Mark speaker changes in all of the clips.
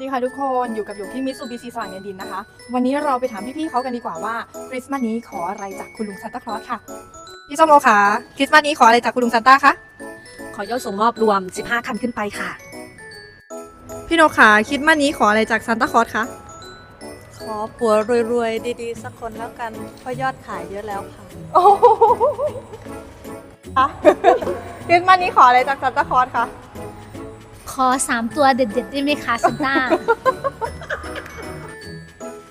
Speaker 1: วัสดีค่ะทุกคนอยู่กับอยู่ที่มิตซูบิชิสว่างแดนดินนะคะ วันนี้เราไปถามพี่ๆเขากันดีกว่าว่าคริสต์มาสนี้ขออะไรจากคุณลุงซานตาคลอสค่ะ พี่ส้มโอคะคริสต์มาสนี้ขออะไรจากคุณลุงซานต้าคะ
Speaker 2: ขอยอดส่งมอบรวม 15 คันขึ้นไปค่ะ
Speaker 1: พี่นกคะคริสต์มาสนี้ขออะไรจากซานตาคลอสคะ
Speaker 3: ขอผัวรวยๆดีๆ สักคนแล้วกันเพราะยอดขายเยอะแล้วค่ะ
Speaker 1: โอ้โหคะคริสต์มาสนี้ขออะไรจากซานตาคลอสคะ
Speaker 4: ขอสามตัวเด็ดๆได้ไหมคะซันต้า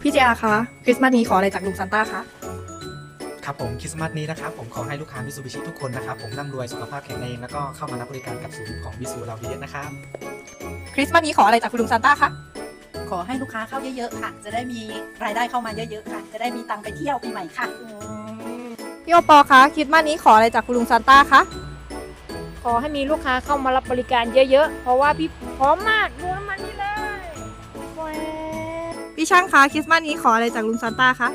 Speaker 1: พี่เจอาคะคริสต์มาสนี้ขออะไรจากลุงซานต้าคะ
Speaker 5: ครับผมคริสต์มาสนี้นะครับ ผมขอให้ลูกค้ามิซูบิชิทุกคนนะครับ ผมร่ำรวยสุขภาพแข็งแรงแล้วก็เข้ามารับบริการกับศูนย์ของมิซูเราเยอะๆนะครับ
Speaker 1: คริสต์มาสนี้ขออะไรจากคุณลุงซานต้าคะ
Speaker 2: ขอให้ลูกค้าเข้าเยอะๆค่ะ จะได้มีรายได้เข้ามาเยอะๆค่ะ จะได้มีตังค์ไปเที่ยวปีใหม่ค่ะ
Speaker 1: พี่โอปอคะคริสต์มาสนี้ขออะไรจากคุณลุงซานต้าคะ
Speaker 6: ขอให้มีลูกค้าเข้ามารับบริการเยอะๆ เพราะว่าพี่พร้อมมากดูน้ำมันนี่เลยแหวะ
Speaker 1: พี่ช่างคะคริสต์มาสนี้ขออะไรจากลุงซานต้าคะ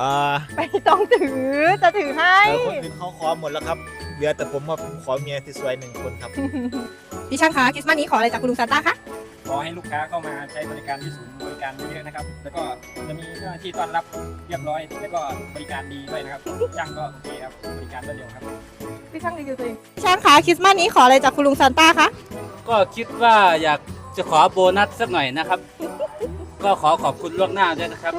Speaker 7: อ่า
Speaker 1: ไม่ต้องถือจะถือให้
Speaker 7: เออคนอื่นเขาขอหมดแล้วครับ เหลือแต่ผมมาขอเมียที่สวยหนึ่งคนครับ
Speaker 1: พี่ช่างคะคริสต์มาสนี้ขออะไรจากคุณลุงซานต้าคะ
Speaker 8: ขอให้ลูกค้าเข้ามาใช้บริการที่ศูนย์บริการเยอะๆนะครับ แล้วก็จะมีเจ้าหน้าที่ต้อนรับเรียบร้อย แล้วก็บริการดีด้วยนะครับจ้างก็โอเคครับ บริการรวดเร็วครับ
Speaker 1: พี่ช่างรีวิวตัวเองพี่ช่างคะคริสต์มาสนี้ขออะไรจากคุณลุงซานต้าคะ
Speaker 9: ก็คิดว่าอยากจะขอโบนัสสักหน่อยนะครับ ก็ขอขอบคุณล่วงหน้าด้วยนะครับ